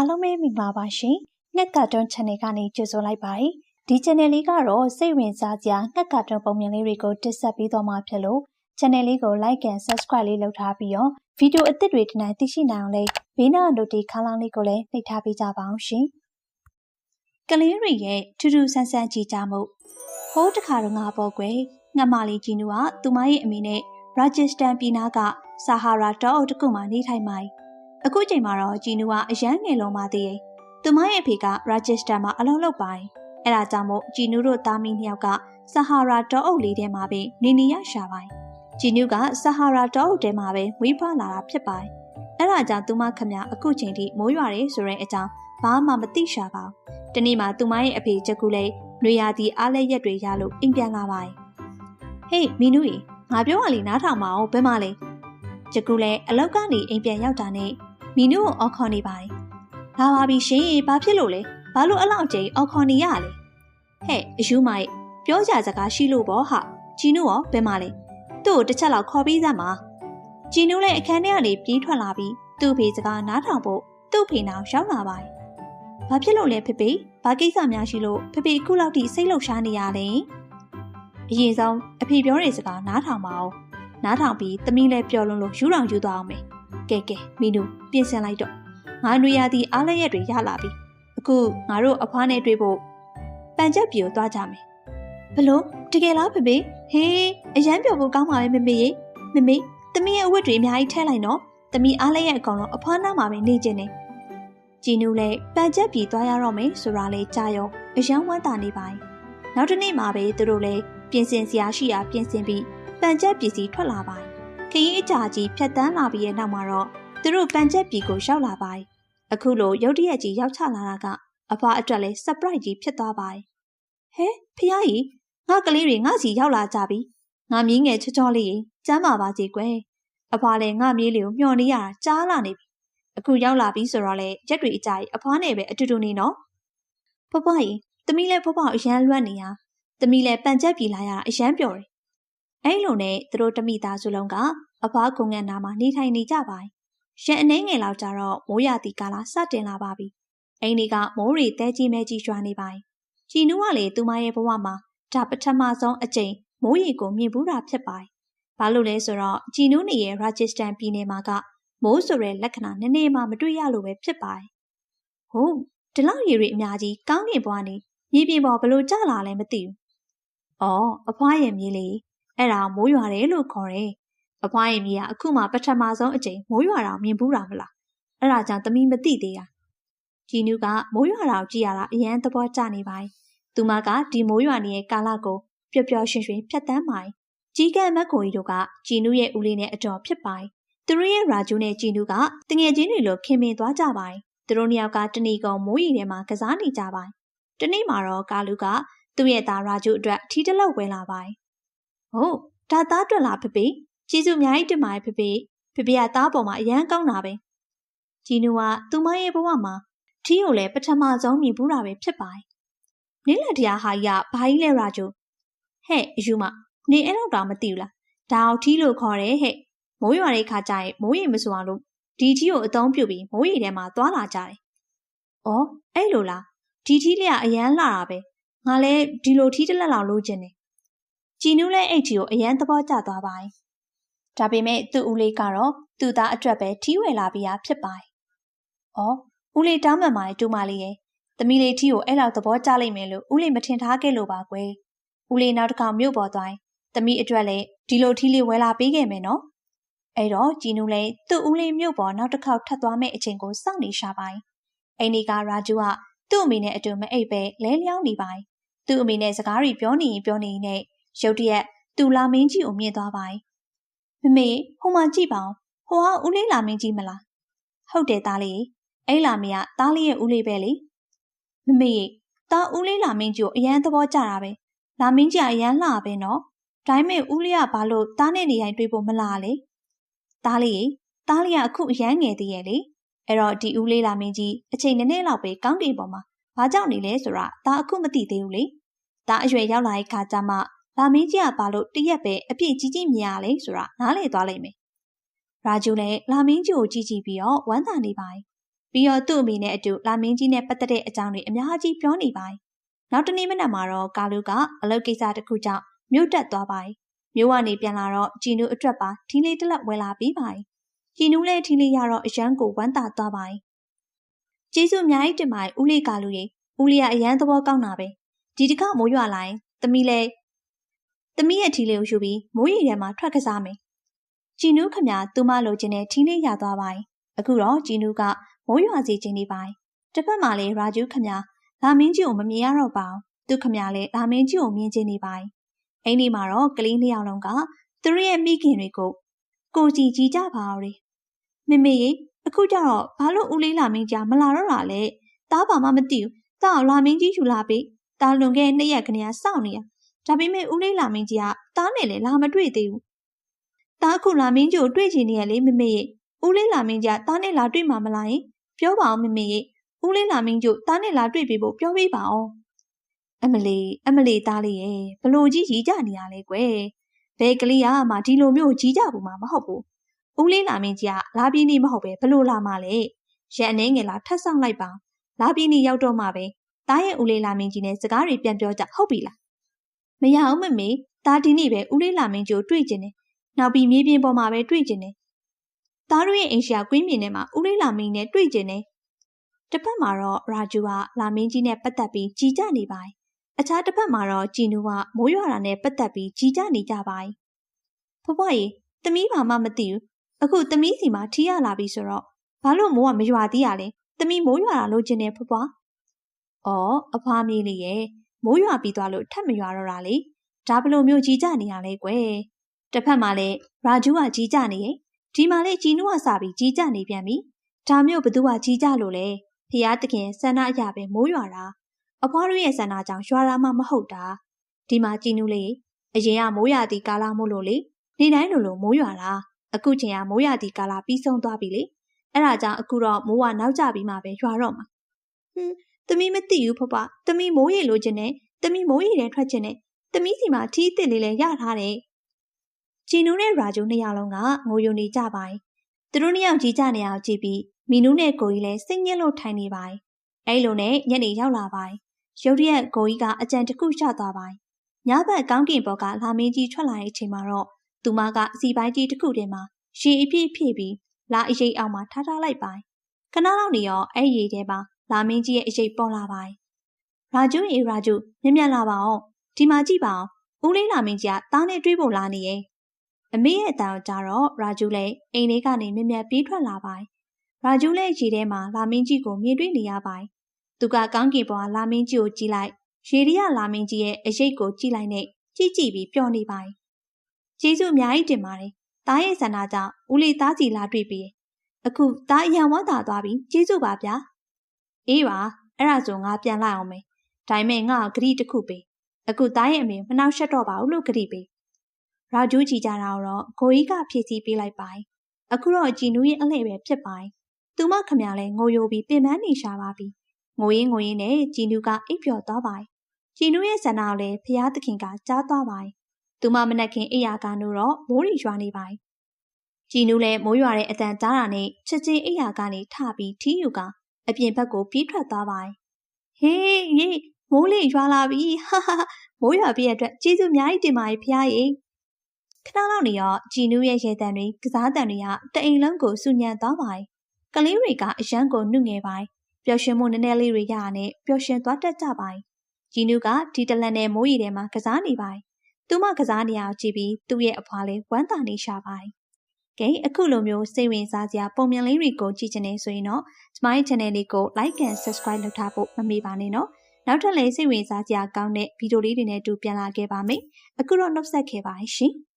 အားလုံးပဲမင်္ဂလာပါရှင်။ငှက်ကာတွန်း channel ကနေကြိုဆိုလိုက်ပါတယ်။ဒီ channel လေးကတော့စိတ်ဝင်စားစရာငှက်ကာတွန်းပုံမြင်လေးတွေကိုတင်ဆက်ပေးသွားမှာဖြစ်လို့ channel လေးကို like and subscribe လေးလုပ်ထားပြီးတော့ဗီဒီယိုအသစ်တွေဒီနေ့သိရှိနိုင်အောင်လေးဘေးနား notification ခန်းလေးကိုလည်းနှိပ်ထားပေးကြပါအောင်ရှင်။ကလေးတွေရဲ့ထူးထူးဆန်းဆန်းကြည်ကြမှုဟိုးတခါတော့ငါပေါ့ကွယ်ငှက်မလေးကြီးနူကသူမရဲ့အမေနဲ့ Rajasthan ပြည်နာကဆာဟာရာတောအုပ်တစ်ခုမှာနေထိုင်ပါ යි အခုချိန်မှာတော့ဂျီနူကအရန်ငယ်လုံးပါသေးတယ်။သူမရဲ့အဖေက Register မှာအလုပ်လုပ်ပါတယ်။အဲဒါကြောင့်မို့ဂျီနူတို့သားမီးနှစ်ယောက်ကဆာဟာရာတောအုပ်လေးထဲမှာပဲနေနေရရှာပါတယ်။ဂျီနူကဆာဟာရာတောအုပ်ထဲမှာပဲမွေးဖွားလာတာဖြစ်ပါတယ်။အဲဒါကြောင့်သူမခမအခုချိန်ထိမိုးရွာတယ်ဆိုတဲ့အကြောင်းဘာမှမသိရှာပါဘူး။ဒီနေ့မှသူမရဲ့အဖေချက်ကူလေးနွေရာသီအားလက်ရက်တွေရလို့အိမ်ပြန်လာပါတယ်။ဟေးမီနူကြီးငါပြောရလေနားထောင်မအောင်ဘယ်မှလဲ။ချက်ကူလည်းအလောက်ကနေအိမ်ပြန်ရောက်တာနဲ့ မီနူကိုအော်ခေါ်နေပါတယ်။လာပါပြီရှင်။ဘာဖြစ်လို့လဲ။ဘာလို့အလောက်ကျိန်အော်ခေါ်နေရလဲ။ဟဲ့အယူမိုက်ပြောကြစကားရှိလို့ပေါ့ဟာ။ဂျီနူရောဘယ်မှာလဲ။သူ့ကိုတစ်ချက်လောက်ခေါ်ပြီးစမ်းပါ။ဂျီနူလည်းအခန်းထဲကနေပြေးထွက်လာပြီးသူ့ဖေစကားနားထောင်ဖို့သူ့ဖေနောင်ရောက်လာပါတယ်။ဘာဖြစ်လို့လဲဖေဖေ။ဘာကိစ္စများရှိလို့ဖေဖေအခုလောက်ထိစိတ်လှုပ်ရှားနေရလဲ။အရင်ဆုံးအဖေပြောတဲ့စကားနားထောင်ပါဦး။နားထောင်ပြီးသမီးလည်းပျော်လွန်းလို့ယူတောင်ယူသွားအောင်မယ်။ ကဲကဲမီနူပြင်ဆင်လိုက်တော့ငါနွေရသည်အားလရက်တွေရလာပြီအခုငါတို့အဖွားနဲ့တွေ့ဖို့ပန်ချက်ပြေကိုသွားကြမယ်ဘလို့တကယ်လားဖေဖေဟေးအရန်ပျော်ဖို့ကောင်းပါပဲမေမေရေမေမေသမီးရဲ့အဝတ်တွေအများကြီးထဲလိုက်နော်သမီးအားလရက်အကောင်လုံးအဖွားနားမှာပဲနေကျင်နေကြည်နူလည်းပန်ချက်ပြေသွားရတော့မယ်ဆိုတာလေကြားရောအရန်ဝမ်းသာနေပါ යි နောက်တစ်နေ့မှပဲသူတို့လည်းပြင်ဆင်စရာရှိရာပြင်ဆင်ပြီးပန်ချက်ပစ္စည်းထွက်လာပါ යි ခရီးအကြာကြီးဖြတ်တန်းလာပြီးရဲ့နောက်မှာတော့သူတို့ပန်ချက်ပြည်ကိုရောက်လာပါ යි အခုလိုရုတ်တရက်ကြီးရောက်ချလာတာကအဖွားအတွက်လဲ surprise ကြီးဖြစ်သွားပါ යි ဟဲဖះကြီးငါကလေးတွေငါစီရောက်လာကြပြီငါမြင်းငယ်ချောချောလေးကျမ်းပါပါစေကွယ်အဖွားလည်းငါမြေးလေးကိုမျှော်နေရတာကြားလာနေပြီအခုရောက်လာပြီဆိုတော့လေရက်တွေအကြာကြီးအဖွားနဲ့ပဲအတူတူနေနော်ဖွားဖွားကြီးသမီးလည်းဖွားဖွားအရန်လွတ်နေရသမီးလည်းပန်ချက်ပြည်လာရတာအရန်ပျော်တယ် အဲ့လိုနဲ့သူတို့တမိသားစုလုံးကအဖွားကုံငန်းနာမှာနေထိုင်နေကြပါ။ရန်အနေငယ်လောက်ကြတော့မိုးရသည့်ကာလစတင်လာပါပြီ။အိမ်တွေကမိုးရီတဲကြီးမဲကြီးရွာနေပါ။ကြည်နူးကလေသူမရဲ့ဘဝမှာဒါပထမဆုံးအကြိမ်မိုးရီကိုမြင်ဘူးတာဖြစ်ပါ။ဘာလို့လဲဆိုတော့ကြည်နူးနေရဲ့ Rajasthan ပြည်နယ်မှာကမိုးဆိုတဲ့လက္ခဏာနည်းနည်းမှမတွေ့ရလို့ပဲဖြစ်ပါ။ဟုတ်ဒီလောက်ရေတွေအများကြီးကောင်းကင်ဘွားနေမြေပြင်ပေါ်ဘလို့ကျလာလဲမသိဘူး။အော်အဖွားရဲ့မြေးလေး အဲ့ဒါမိုးရွာတယ်လို့ခေါ်တယ်။အဖွားရဲ့မြေကအခုမှပထမဆုံးအကြိမ်မိုးရွာတာမြင်ဘူးတာမလား။အဲ့ဒါကြောင့်သမီးမသိသေးတာ။ဂျီနူးကမိုးရွာတာကိုကြည့်ရတာအရန်သဘောကျနေပါ යි ။သူမကဒီမိုးရွာနေတဲ့ကာလကိုပျော်ပျော်ရွှင်ရွှင်ဖြတ်တန်းပါ යි ။ကြီးကဲမက်ကိုကြီးတို့ကဂျီနူးရဲ့ဦးလေးနဲ့အတော်ဖြစ်ပါ යි ။သူတို့ရဲ့ရာဂျူးနဲ့ဂျီနူးကတငယ်ချင်းတွေလိုခင်မင်သွားကြပါ යි ။သူတို့နှစ်ယောက်ကတဏီကုံမိုးရီထဲမှာကစားနေကြပါ යි ။တနေ့မှာတော့ကာလူကသူ့ရဲ့သားရာဂျူးအတွက်ထီးတလောက်ဝဲလာပါ යි ။ ဟုတ်ဒါသားတွက်လာဖေဖေကျေးဇူးအများကြီးတင်ပါတယ်ဖေဖေဖေဖေကသားပေါ်မှာအရန်ကောင်းတာပဲဂျီနူကသူမရဲ့ဘဝမှာထီးကိုလည်းပထမဆုံးမြင်ဘူးတာပဲဖြစ်ပါတယ်နင်းလက်တရားဟာကြီးကဘာကြီးလဲရာဂျိုဟဲ့အယူမနေအဲ့တော့တောင်မသိဘူးလားဒါအောင်ထီးလို့ခေါ်တယ်ဟဲ့မိုးရွာတဲ့ခါကျရင်မိုးရေမစွာလို့ဒီထီးကိုအသုံးပြုပြီးမိုးရေထဲမှာသွားလာကြတယ်။အော်အဲ့လိုလားဒီထီးလေးကအရန်လာတာပဲငါလည်းဒီလိုထီးတစ်လက်လောက်လိုချင်တယ် ကြည်နူးလည်းအိတ်ထီကိုအရန်သဘောကျသွားပါ යි ။ဒါပေမဲ့သူ့ဦးလေးကတော့သူ့သားအတွက်ပဲထီးဝယ်လာပြီးရဖြစ်ပါ යි ။အော်ဦးလေးတောင်းမှန်ပါတယ်တူမလေးရဲ့။သမီးလေးထီးကိုအဲ့လောက်သဘောကျလိမ့်မယ်လို့ဦးလေးမထင်ထားခဲ့လို့ပါကွယ်။ဦးလေးနောက်တစ်ခါမြို့ပေါ်သွားရင်သမီးအတွက်လည်းဒီလိုထီးလေးဝယ်လာပေးခဲ့မယ်နော်။အဲ့တော့ကြည်နူးလည်းသူ့ဦးလေးမြို့ပေါ်နောက်တစ်ခေါက်ထပ်သွားမယ့်အချိန်ကိုစောင့်နေရှာပါ යි ။အိမ်ဒီကရာဂျူကသူ့အမေနဲ့အတူမအိပ်ပဲလဲလျောင်းနေပါ යි ။သူ့အမေနဲ့စကားတွေပြောနေရင်ပြောနေရင် ရုတ်တရက်သူလာမင်းကြီးကိုမြင်သွားပါ යි မမေဟိုမှာကြည့်ပါဦးဟိုကဦးလေးလာမင်းကြီးမလားဟုတ်တယ်သားလေးအဲ့လာမင်းကသားလေးရဲ့ဦးလေးပဲလေမမေသားဦးလေးလာမင်းကြီးကိုအရန်သဘောကျတာပဲလာမင်းကြီးကအရန်လှပဲနော်ဒါပေမဲ့ဦးလေးကဘာလို့သားနဲ့နေရင်တွေးဖို့မလားလေသားလေးသားလေးကအခုအရန်ငယ်သေးရဲ့လေအဲ့တော့ဒီဦးလေးလာမင်းကြီးအချိန်နည်းနည်းလောက်ပဲကောင်းကင်ပေါ်မှာဘာကြောင့်နေလဲဆိုတာဒါအခုမသိသေးဘူးလေဒါအရွယ်ရောက်လာတဲ့ခါကျမှ လာမင်းကြီးကဘာလို့တရက်ပဲအပြည့်ကြီးကြီးမြင်ရလဲဆိုတာနားလေသွားလိမ့်မယ်။ရာဂျူလည်းလာမင်းကြီးကိုကြည့်ကြည့်ပြီးတော့ဝမ်းသာနေပါ යි ပြီးတော့သူ့အမေနဲ့အတူလာမင်းကြီးနဲ့ပတ်သက်တဲ့အကြောင်းတွေအများကြီးပြောနေပါတယ်။နောက်တနေ့မနက်မှာတော့ကာလူကအလုပ်ကိစ္စတစ်ခုကြောင့်မြို့တက်သွားပါတယ်။မြို့ကနေပြန်လာတော့ဂျီနူအတွက်ပါထီလေးတစ်လက်ဝယ်လာပြီးပါတယ်။ဂျီနူလည်းထီလေးရတော့အရန်ကိုဝမ်းသာသွားပါတယ်။ကျေးဇူးအများကြီးတင်ပါတယ်ဦးလေးကာလူရေ။ဦးလေးကအရန်သဘောကောင်းတာပဲ။ဒီတစ်ခါမိုးရွာလာရင်သမီးလည်း သမီးရဲ့ထီလေးကိုယူပြီးမိုးရီထဲမှာထွက်ကစားမယ်။ဂျီနူးခမသူမလိုချင်တဲ့ထီလေးရသွားပါတယ်။အခုတော့ဂျီနူးကမိုးရွာစီခြင်းနေပါတယ်။တစ်ဖက်မှာလည်းရာဂျူးခမလာမင်းကြီးကိုမမြင်ရတော့ပါဘူး။သူခမလည်းလာမင်းကြီးကိုမြင်ချင်းနေပါတယ်။အိမ်ဒီမှာတော့ကလေးနှစ်ယောက်လုံးကသူတို့ရဲ့မိခင်တွေကိုကိုကြည်ကြည်ကြပါအောင်လေ။မမေရေအခုကျတော့ဘာလို့ဦးလေးလာမင်းကြီးမလာတော့တာလဲ။တားပါမှမသိဘူး။တားလာမင်းကြီးယူလာပြီ။တားလွန်ခဲ့နှစ်ရက်ခဏစောင့်နေရ။ ဒါပေမဲ့ဦးလေးလာမင်းကြီးကတားနဲ့လည်းလာမတွေ့သေးဘူး။တားအခုလာမင်းကြီးကိုတွေ့ချင်နေရလေမမေရေဦးလေးလာမင်းကြီးတားနဲ့လာတွေ့မှာမလားယင်ပြောပါအောင်မမေရေဦးလေးလာမင်းကျို့တားနဲ့လာတွေ့ပြီးဖို့ပြောပေးပါအောင်အမလီအမလီသားလေးရဲ့ဘလို့ကြီးရီးကြနေရလဲကွယ်ဘယ်ကလေးကမှဒီလိုမျိုးကြီးကြဘူးမှာမဟုတ်ဘူးဦးလေးလာမင်းကြီးကလာပြင်းနေမဟုတ်ပဲဘလို့လာမှလဲရန်အနေငယ်လာထပ်ဆောင်လိုက်ပါလာပြင်းနေရောက်တော့မှပဲတားရဲ့ဦးလေးလာမင်းကြီးနဲ့စကားတွေပြန်ပြောကြဟုတ်ပြီလား မရအောင်မမေတားဒီနေ့ပဲဦးလေးလာမင်းကျို့တွေ့ကျင်တယ်နောက်ပြီးမြေပြင်ပေါ်မှာပဲတွေ့ကျင်တယ်သားတို့ရဲ့အိမ်ရှာကွင်းမြင်ထဲမှာဦးလေးလာမင်းနဲ့တွေ့ကျင်တယ်။တစ်ဖက်မှာတော့ရာဂျူကလာမင်းကြီးနဲ့ပတ်သက်ပြီးကြီးကြနေပါတယ်။အခြားတစ်ဖက်မှာတော့ဂျီနူကမိုးရွာတာနဲ့ပတ်သက်ပြီးကြီးကြနေကြပါတယ်။ဖွားဖွားရေသမီးဘာမှမသိဘူး။အခုသမီးစီမှာထီးရလာပြီဆိုတော့ဘာလို့မိုးကမရွာသေးရလဲ။သမီးမိုးရွာတာလို့ကျင်နေဖွားဖွား။အော်အဖွားမီးလေးရဲ့ မိုးရွာပြီးသွားလို့ထပ်မရွာတော့တာလေ။ဒါဘလို့မျိုးကြီးကြနေရလဲကွယ်။တစ်ဖက်မှာလည်းရာဂျူကကြီးကြနေရဲ့ဒီမှာလေជីနုကစပြီးကြီးကြနေပြန်ပြီဒါမျိုးဘသူကကြီးကြလို့လဲဖျားတခင်ဆန္ဒအရာပဲမိုးရွာတာအဖွားတို့ရဲ့ဆန္ဒကြောင့်ရွာတာမှမဟုတ်တာဒီမှာជីနုလေးအရင်ကမိုးရသည့်ကာလမို့လို့လေနေတိုင်းလိုလိုမိုးရွာတာအခုချိန်ကမိုးရသည့်ကာလပြီးဆုံးသွားပြီလေအဲ့ဒါကြောင့်အခုတော့မိုးကနောက်ကျပြီးမှပဲရွာတော့မှာဟွန်း သမီးမသိဘူးဖဖသမီးမိုးရေလိုချင်တယ်သမီးမိုးရေထဲထွက်ချင်တယ်သမီးစီမှာထီးတစ်လေးလည်းရထားတယ်ဂျီနူးနဲ့ရာဂျိုနှစ်ယောက်လုံးကငိုယိုနေကြပါတယ်။သူတို့နှစ်ယောက်ကြီးကြနေအောင်ကြည့်ပြီးမီနူးနဲ့ကိုကြီးလည်းစိတ်ညစ်လို့ထိုင်နေပါတယ်။အဲလိုနဲ့ညနေရောက်လာပါတယ်။ရုတ်တရက်ကိုကြီးကအကြံတစ်ခုရှသွားပါတယ်။ညဘက်ကောင်းကင်ဘော်ကလာမင်းကြီးထွက်လာတဲ့အချိန်မှာတော့သူမကအစီပိုင်းကြီးတစ်ခုထဲမှာရေအပြည့်ဖြည့်ပြီးလာအရေးအောင်မှာထားထားလိုက်ပါတယ်။ခဏလောက်နေရောအဲ့ရေထဲမှာ လာမင်းကြီးရဲ့အရေးပေါ်လာပါတယ်။ရာဂျူရေရာဂျူမြင်မြန်လာပါအောင်။ဒီမှာကြည့်ပါအောင်။ဦးလေးလာမင်းကြီးကသားနဲ့တွေးဖို့လာနေရဲ့။အမေရဲ့အတန်ကြတော့ရာဂျူလည်းအိမ်လေးကနေမြက်မြက်ပြေးထွက်လာပါတယ်။ရာဂျူလည်းရေထဲမှာလာမင်းကြီးကိုမြင်တွေ့နေရပါတယ်။သူကကောင်းကင်ပေါ်ကလာမင်းကြီးကိုကြည့်လိုက်ရေရီးရလာမင်းကြီးရဲ့အရေးကိုကြည့်လိုက်နဲ့ကြည့်ကြည့်ပြီးပျော်နေပါတယ်။ကျေးဇူးအများကြီးတင်ပါတယ်။သားရဲ့ဆန္ဒကြောင့်ဦးလေးသားစီလာတွေ့ပြီးအခုသားအရန်ဝမ်းသာသွားပြီကျေးဇူးပါဗျာ။ အေးပါအဲ့ဒါဆိုငါပြန်လိုက်အောင်မယ်။ဒါပေမဲ့ငါဂရီတစ်ခုပေး။အခုသားရဲ့အမေမနှောက်ရှက်တော့ပါဘူးလို့ဂရီပေးရာဂျူးကြည်ကြတာတော့ကိုကြီးကဖြည့်ဆည်းပေးလိုက်ပါတယ်။အခုတော့ကြည်နူးရဲ့အလှည့်ပဲဖြစ်ပါတယ်။သူမခမလည်းငိုယိုပြီးပင်ပန်းနေရှာပါပြီ။ငိုရင်းငိုရင်းနဲ့ကြည်နူးကအိပ်ပျော်သွားပါတယ်။ကြည်နူးရဲ့ဇနာကိုလည်းဖျားသခင်ကကြားသွားပါတယ်။သူမမနက်ခင်းအိယာကနိုးတော့မိုးရီရွာနေပါတယ်။ကြည်နူးလည်းမိုးရွာတဲ့အတန်ကြားတာနဲ့ချက်ချင်းအိယာကနေထပြီးထီးယူက အပြင်ဘက်ကိုပြေးထွက်သွားပါတယ်။ဟေးဟေးမိုးလေးရွာလာပြီဟာဟာမိုးရွာပြည့်အတွက်ကျေးဇူးအများကြီးတင်ပါတယ်ဖျားရဲ့ခဏလောက်နေတော့ကြည်နူးရဲ့ရေတံတွေကစားတံတွေကတအိမ်လုံးကိုစူညံသွားပါတယ်။ကလေးတွေကအရန်ကိုနှုတ်ငယ်ပါတယ်။ပျော်ရွှင်မှုနည်းနည်းလေးတွေရရနဲ့ပျော်ရွှင်သွားတတ်ကြပါတယ်။ကြည်နူးကဒီတလန်နဲ့မိုးရီထဲမှာကစားနေပါတယ်။သူမကစားနေအောင်ကြည့်ပြီးသူ့ရဲ့အဖွာလေးဝမ်းသာနေရှာပါတယ်။ ကဲအခုလိုမျိုးစိတ်ဝင်စားစရာပုံမြင်လေးတွေကိုကြည့်ချင်နေဆိုရင်တော့ကျမရဲ့ channel လေးကို like and subscribe လုပ်ထားဖို့မမေ့ပါနဲ့နော်။နောက်ထပ်လည်းစိတ်ဝင်စားစရာကောင်းတဲ့ဗီဒီယိုလေးတွေနဲ့တူပြန်လာခဲ့ပါမယ်။အခုတော့နှုတ်ဆက်ခဲ့ပါရှင်။